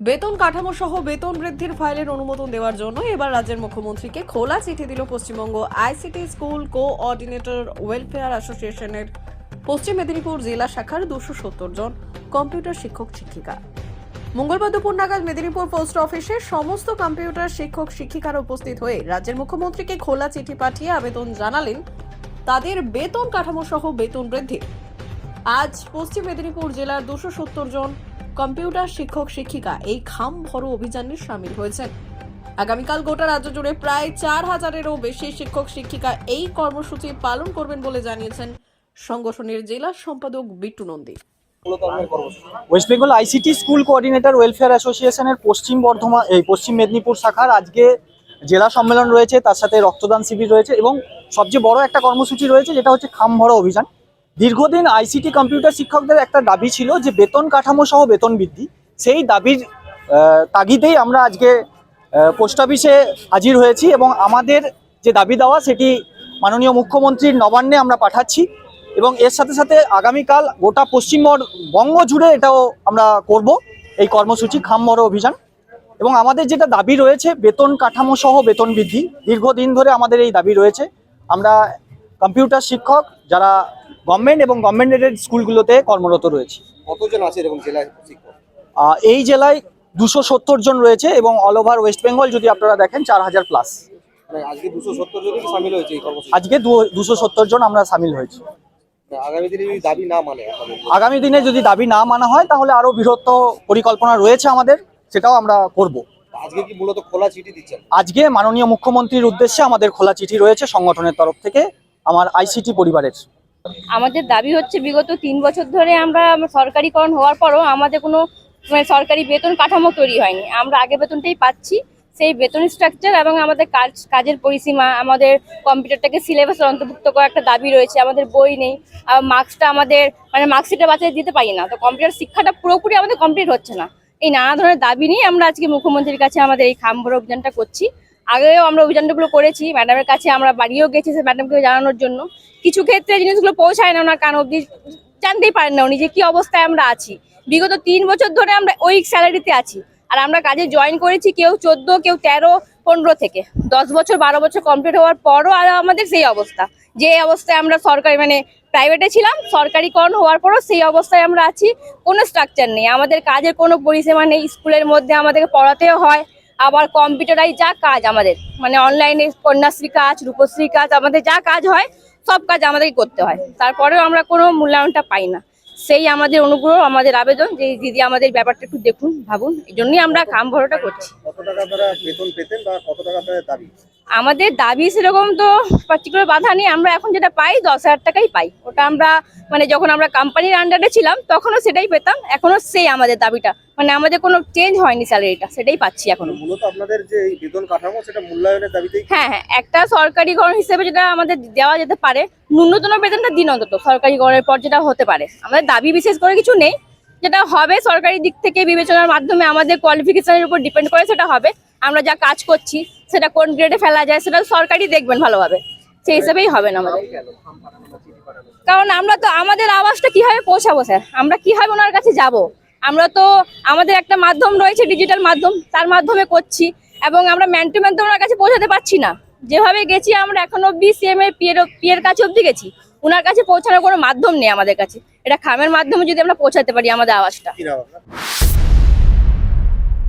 বেতন কাঠামো সহ বেতন বৃদ্ধির ফাইলের অনুমোদন দেওয়ার জন্য এবার রাজ্যের মুখ্যমন্ত্রীকে খোলা চিঠি দিল Paschimbanga ICT school coordinator welfare অ্যাসোসিয়েশনের পশ্চিম মেদিনীপুর জেলা শাখার দুশো সত্তর জন কম্পিউটার শিক্ষক শিক্ষিকা। মঙ্গলবার দুপুর নাগাদ মেদিনীপুর পোস্ট অফিসে সমস্ত কম্পিউটার শিক্ষক শিক্ষিকারা উপস্থিত হয়ে রাজ্যের মুখ্যমন্ত্রীকে খোলা চিঠি পাঠিয়ে আবেদন জানালেন তাদের বেতন কাঠামো সহ বেতন বৃদ্ধি। আজ পশ্চিম মেদিনীপুর জেলার দুশো সত্তর জন কম্পিউটার শিক্ষক শিক্ষিকা এই খাম ভরো অভিযানে সামিল হয়েছেন। আগামীকাল গোটা রাজ্য জুড়ে প্রায় চার হাজারেরও বেশি শিক্ষক শিক্ষিকা এই কর্মসূচি পালন করবেন বলে জানিয়েছেন সংগঠনের জেলা সম্পাদক Bittu Nandi. West Bengal ICT school coordinator welfare অ্যাসোসিয়েশনের পশ্চিম বর্ধমান, এই পশ্চিম মেদিনীপুর শাখার আজকে জেলা সম্মেলন রয়েছে, তার সাথে রক্তদান শিবির রয়েছে এবং সবচেয়ে বড় একটা কর্মসূচি রয়েছে, যেটা হচ্ছে খাম ভরা অভিযান। দীর্ঘদিন আইসিটি কম্পিউটার শিক্ষকদের একটা দাবি ছিল যে বেতন কাঠামো সহ বেতন বৃদ্ধি। সেই দাবির তাগিদেই আমরা আজকে পোস্ট অফিসে হাজির হয়েছি এবং আমাদের যে দাবি দেওয়া সেটি মাননীয় মুখ্যমন্ত্রীর নবান্নে আমরা পাঠাচ্ছি এবং এর সাথে সাথে আগামীকাল গোটা পশ্চিমবঙ্গ জুড়ে এটাও আমরা করব, এই কর্মসূচি খামমরো অভিযান। এবং আমাদের যেটা দাবি রয়েছে, বেতন কাঠামো সহ বেতন বৃদ্ধি, দীর্ঘদিন ধরে আমাদের এই দাবি রয়েছে। আমরা কম্পিউটার শিক্ষক যারা গভর্নমেন্ট এবং গভর্নমেন্ট এডেড স্কুলগুলোতে কর্মরত রয়েছে। কতজন আছে এরকম জেলায় শিক্ষক? এই জেলায় দুশো সত্তর জন রয়েছে এবং অল ওভার ওয়েস্ট বেঙ্গল যদি আপনারা দেখেন চার হাজার প্লাস মানে আজকে দুশো সত্তর জনই সামিল হয়েছে আজকে দুশো সত্তর জন আমরা সামিল হয়েছি। আগামী দিনে যদি দাবি না মানে আগামী দিনে যদি দাবি না মানা হয় তাহলে আরও বৃহত্তর পরিকল্পনা রয়েছে আমাদের সেটাও আমরা করব। আজকে কি মূলত খোলা চিঠি দিচ্ছেন? আজকে মাননীয় মুখ্যমন্ত্রীর উদ্দেশ্যে আমাদের খোলা চিঠি রয়েছে সংগঠনের তরফ থেকে। আমার আইসিটি পরিবারের। আমাদের দাবি হচ্ছে বিগত তিন বছর ধরে আমরা সরকারিকরণ হওয়ার পরও আমাদের কোনো মানে সরকারি বেতন কাঠামো তৈরি হয়নি। আমরা আগে বেতনটাই পাচ্ছি, সেই বেতন স্ট্রাকচার এবং আমাদের কাজ, কাজের পরিসীমা, আমাদের কম্পিউটারটাকে সিলেবাসের অন্তর্ভুক্ত করার একটা দাবি রয়েছে, আমাদের বই নেই, আর মার্কসটা আমাদের মানে মার্কশিটে বাচ্চাদের দিতে পারি না। তো কম্পিউটার শিক্ষাটা পুরোপুরি আমাদের কমপ্লিট হচ্ছে না। এই নানা ধরনের দাবি নিয়ে আমরা আজকে মুখ্যমন্ত্রীর কাছে আমাদের এই খামভর অভিযানটা করছি। আগেও আমরা অভিযানগুলো করেছি, ম্যাডামের কাছে আমরা বাড়িও গেছি ম্যাডামকে জানানোর জন্য। কিছু ক্ষেত্রে জিনিসগুলো পৌঁছায় না, ওনার কান অব্দি জানতেই পারেন না উনি যে কী অবস্থায় আমরা আছি। বিগত তিন বছর ধরে আমরা ওই স্যালারিতে আছি। আর আমরা কাজে জয়েন করেছি কেউ চোদ্দ, কেউ তেরো, পনেরো থেকে। দশ বছর, বারো বছর কমপ্লিট হওয়ার পরও আর আমাদের সেই অবস্থা। যে অবস্থায় আমরা সরকারি মানে প্রাইভেটে ছিলাম, সরকারিকরণ হওয়ার পরও সেই অবস্থায় আমরা আছি। কোনো স্ট্রাকচার নেই। আমাদের কাজের কোনো পরিষেবা নেই। স্কুলের মধ্যে আমাদেরকে পড়াতেও হয়। আবার কম্পিউটারাই যা কাজ আমাদের। মানে অনলাইনে কন্যাশ্রী কাজ, রূপশ্রী কাজ, আমাদের যা কাজ হয়, সব কাজ আমাদেরকে করতে হয়। তারপরেও আমরা কোনো মূল্যায়নটা পাই না। সেই আমাদের অনুগ্রহ, আমাদের আবেদন যে দিদি আমাদের ব্যাপারটা একটু দেখুন, ভাবুন। এই জন্যই আমরা কাম ভরোটা করছি। কত টাকা বেতন পেতেন বা কত টাকা দাবি? আমাদের দাবি সেরকম তো পার্টিকুলার বাধা নেই আমরা এখন যেটা পাই দশ হাজার টাকাই পাই। ওটা আমরা মানে যখন আমরা কোম্পানির আন্ডারে ছিলাম তখনও সেটাই পেতাম এখনও সেই আমাদের দাবিটা। মানে আমাদের কোনো চেঞ্জ হয়নি স্যালারিটা সেটাই পাচ্ছি এখনও মূলত আপনাদের যে বেতন কাঠামো সেটা মূল্যায়নের দাবিতেই হ্যাঁ হ্যাঁ একটা সরকারিকরণ হিসেবে যেটা আমাদের দেওয়া যেতে পারে ন্যূনতম বেতনটা দিন অন্তত সরকারি সরকারিকরণের পর যেটা হতে পারে। আমাদের দাবি বিশেষ করে কিছু নেই যেটা হবে সরকারি দিক থেকে বিবেচনার মাধ্যমে আমাদের কোয়ালিফিকেশনের উপর ডিপেন্ড করে সেটা হবে। আমরা যা কাজ করছি, সেটা কোন গ্রেডে ফেলা যায়, সেটা সরকারই দেখবেন ভালোভাবে। সেই হিসেবেই হবে না আমাদের। কারণ আমরা তো, আমাদের আওয়াজটা কীভাবে পৌঁছাবো স্যার? আমরা কীভাবে ওনার কাছে যাব? আমরা তো, আমাদের একটা মাধ্যম রয়েছে ডিজিটাল মাধ্যম। তার মাধ্যমে করছি এবং আমরা ম্যান টু ম্যান তো ওনার কাছে পৌঁছাতে পারছি না। যেভাবে গেছি, আমরা এখন অব্দি সিএম এর পিএর পিএর কাছে অব্দি গেছি। ওনার কাছে পৌঁছানোর কোনো মাধ্যম নেই আমাদের কাছে। এটা খামের মাধ্যমে যদি আমরা পৌঁছাতে পারি আমাদের আওয়াজটা।